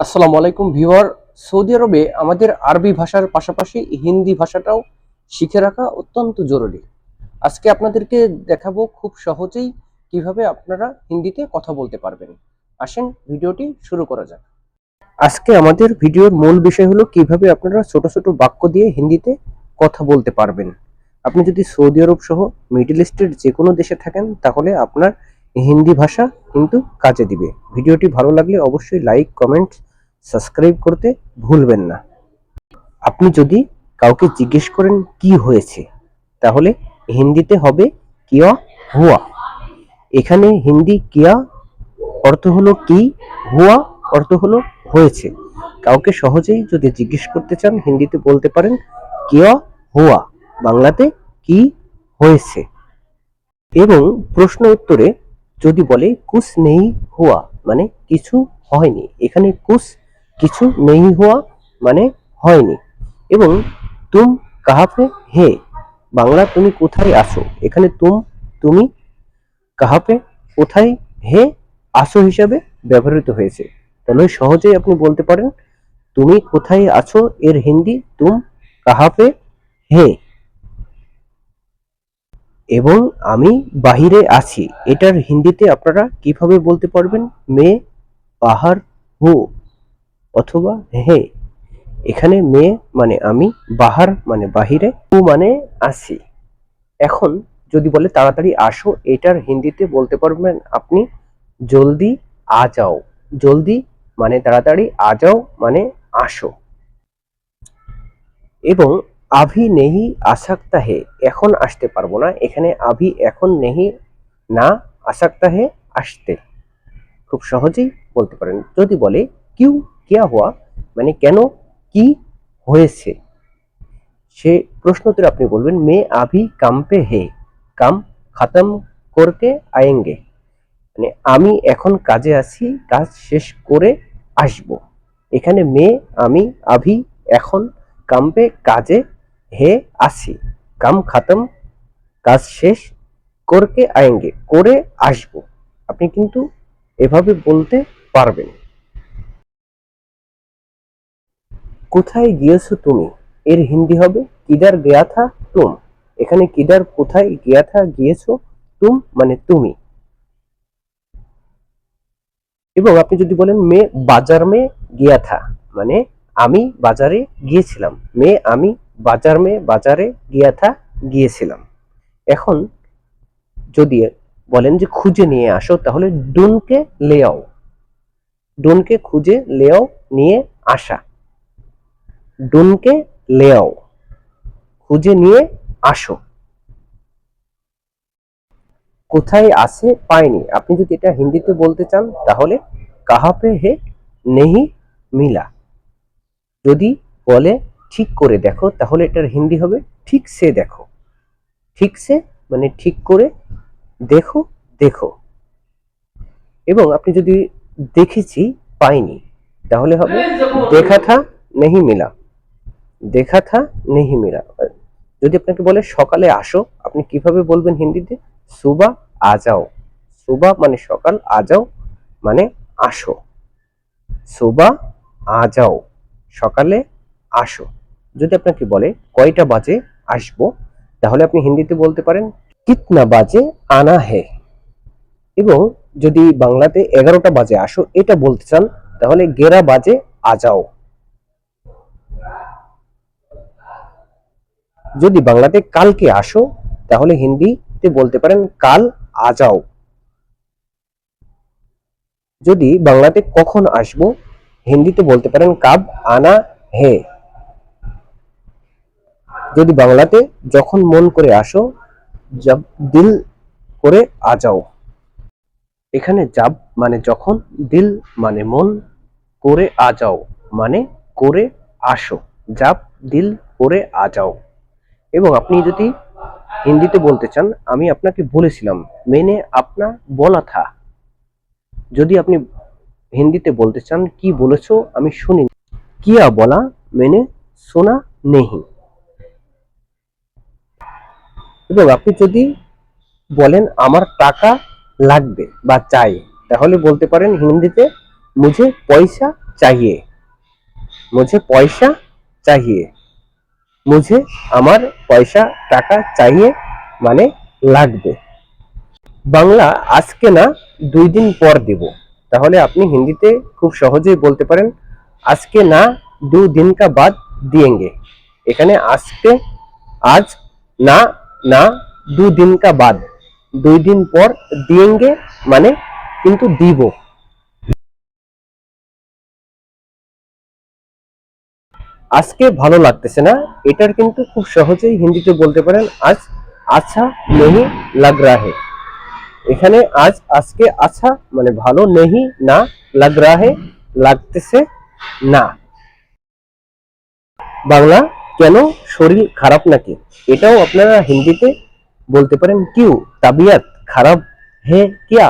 আসসালামু আলাইকুম viewer. Saudi আরবে আমাদের আরবি ভাষার পাশাপাশি হিন্দি ভাষাটাও শিখে রাখা অত্যন্ত জরুরি। আজকে আপনাদেরকে দেখাবো খুব সহজেই কীভাবে আপনারা হিন্দিতে কথা বলতে পারবেন। আসেন, ভিডিওটি শুরু করা যাক। আজকে আমাদের ভিডিওর মূল বিষয় হলো কীভাবে আপনারা ছোট ছোট বাক্য দিয়ে হিন্দিতে কথা বলতে পারবেন। আপনি যদি সৌদি আরব সহ মিডল ইস্টের যে কোনো দেশে থাকেন, তাহলে আপনার হিন্দি ভাষা কিন্তু কাজে দিবে। ভিডিওটি ভালো লাগলে অবশ্যই লাইক, কমেন্ট সাবস্ক্রাইব করতে ভুলবেন না। আপনি যদি কাউকে জিজ্ঞেস করেন কি হয়েছে, তাহলে হিন্দিতে হবে কিয়া হুয়া। এখানে হিন্দি কিয়া অর্থ হলো কি, হুয়া অর্থ হলো হয়েছে। কাউকে সহজেই যদি জিজ্ঞেস করতে চান, হিন্দিতে বলতে পারেন কিয়া হুয়া, বাংলাতে কি হয়েছে। এবং প্রশ্ন উত্তরে যদি বলে কুছ নেই হুয়া মানে কিছু হয়নি, এখানে কুছ কিছু নেই হওয়া মানে হয়নি। এবং তুম কাহাপে হে? বাংলা তুমি কোথায় আসো? এখানে তুম, তুমি কাহাপে কোথায় হে? আসো হিসাবে ব্যবহৃত হয়েছে। তাহলে সহজেই আপনি বলতে পারেন, তুমি কোথায় আছো? এর হিন্দি তুম কাহাপে হে? এবং আমি বাহিরে আছি। এটার হিন্দিতে আপনারা কীভাবে বলতে পারবেন? মে বাহার হু অথবা হে, এখানে মে মানে আমি, বাহার মানে বাহিরে হু মানে আছি এখন যদি বলে তাড়াতাড়ি আসো, এটার হিন্দিতে বলতে পারবেন আপনি, জলদি আ যাও। জলদি মানে তাড়াতাড়ি, আ যাও মানে আসো। এবং আভি নেহি আসাকতা হে, এখন আসতে পারব না। এখানে আভি এখন নেহি না আসাকতা হে, আসতে। খুব সহজেই বলতে পারেন। যদি বলে কিউ কিয়া হওয়া মানে কেন কি হয়েছে? সে প্রশ্নোত্তরে আপনি বলবেন, মে আভি কাম পে হে, কাম খতম করকে আয়েঙ্গে। মানে আমি এখন কাজে আছি, কাজ শেষ করে আসব। এখানে মে, আমি, আভি, এখন কাম্পে কাজে হে আসি কাম খাতম, কাজ শেষ করকে আয়েঙ্গে, করে আসব। আপনি কিন্তু এভাবে বলতে পারবেন। কোথায় গিয়েছো তুমি? এর হিন্দি হবে, কিদার গয়া থা তুম? এখানে কিদার কোথায় গিয়া থা গিয়েছো তুম? মানে তুমি। এবং আপনি যদি বলেন, মে বাজার মে গিয়া থা। মানে আমি বাজারে গিয়েছিলাম। মে আমি বাজার মে বাজারে গিয়া থা গিয়েছিলাম। এখন যদি বলেন যে, খুঁজে নিয়ে আসো, তাহলে ডুনকে লেয়াও ডুনকে খুঁজে লেয়াও নিয়ে আসা। ডুনকে লেয়াও খুঁজে নিয়ে আসো। কোথায় আছে পাইনি। আপনি যদি এটা হিন্দিতে বলতে চান, তাহলে কাহাপে হে নেহি মিলা। যদি বলে, ঠিক করে দেখো, তাহলে এটার হিন্দি হবে, ঠিক সে দেখো। ঠিক সে মানে ঠিক করে দেখো দেখো। এবং আপনি যদি দেখেছি পাইনি, তাহলে হবে, দেখা থা নেহি মিলা। দেখা থা নেহি মিলা। যদি আপনাকে বলে, সকালে আসো আপনি কীভাবে বলবেন হিন্দিতে? সুবা আ যাও সুবা মানে সকাল আ যাও মানে আসো। সুবা আ যাও সকালে আসো। যদি আপনাকে বলে, কয়টা বাজে আসব? তাহলে আপনি হিন্দিতে বলতে পারেন, কিতনা বাজে আনা হে? এবং যদি বাংলাতে, এগারোটা বাজে আসো এটা বলতে চান, তাহলে গেরা বাজে আ যাও যদি বাংলাতে কালকে আসো, তাহলে হিন্দিতে বলতে পারেন কাল আ যাও যদি বাংলাতে কখন আসব, হিন্দিতে বলতে পারেন কাব আনা হে। যদি বাংলাতে যখন মন করে আসো, জব দিল করে আ যাও এখানে জাব মানে যখন, দিল মানে মন করে আ যাও মানে করে আসো। জাব দিল করে আ যাও এবং আপনি যদি হিন্দিতে বলতে চান, আমি আপনাকে বলেছিলাম, মেনে আপনা বলা থা। যদি আপনি হিন্দিতে বলতে চান, কি বলেছ? আমি শুনি। কিয়া বলা, মেনে শোনা নেহি। এবং আপনি যদি বলেন, আমার টাকা লাগবে বা চাই, তাহলে বলতে পারেন, হিন্দিতে মুঝে পয়সা চাহিয়ে। মুঝে পয়সা চাহিয়ে। মুঝে আমার পয়সা, টাকা চাইয়ে মানে লাগবে। বাংলা আজকে না দুই দিন পর দেব। তাহলে আপনি হিন্দিতে খুব সহজেই বলতে পারেন, আজকে না দু দিন কা বাদ দিয়েঙ্গে। এখানে আজকে, আজ না না দু দিন কা বাদ। দুই দিন পর দিয়েঙ্গে মানে কিন্তু দিব। আজকে ভালো লাগতেছে না। এটার কিন্তু খুব সহজেই হিন্দিতে বলতে পারেন আজ আচ্ছা নেহি লাগ রা হে। এখানে আজ আজকে আচ্ছা মানে ভালো নেহি না লাগ রা হে লাগতেছে না। বাংলা কেন শরীর খারাপ নাকি? এটাও আপনারা হিন্দিতে বলতে পারেন কিউ, তাবিয়াত খারাপ হে কিয়া?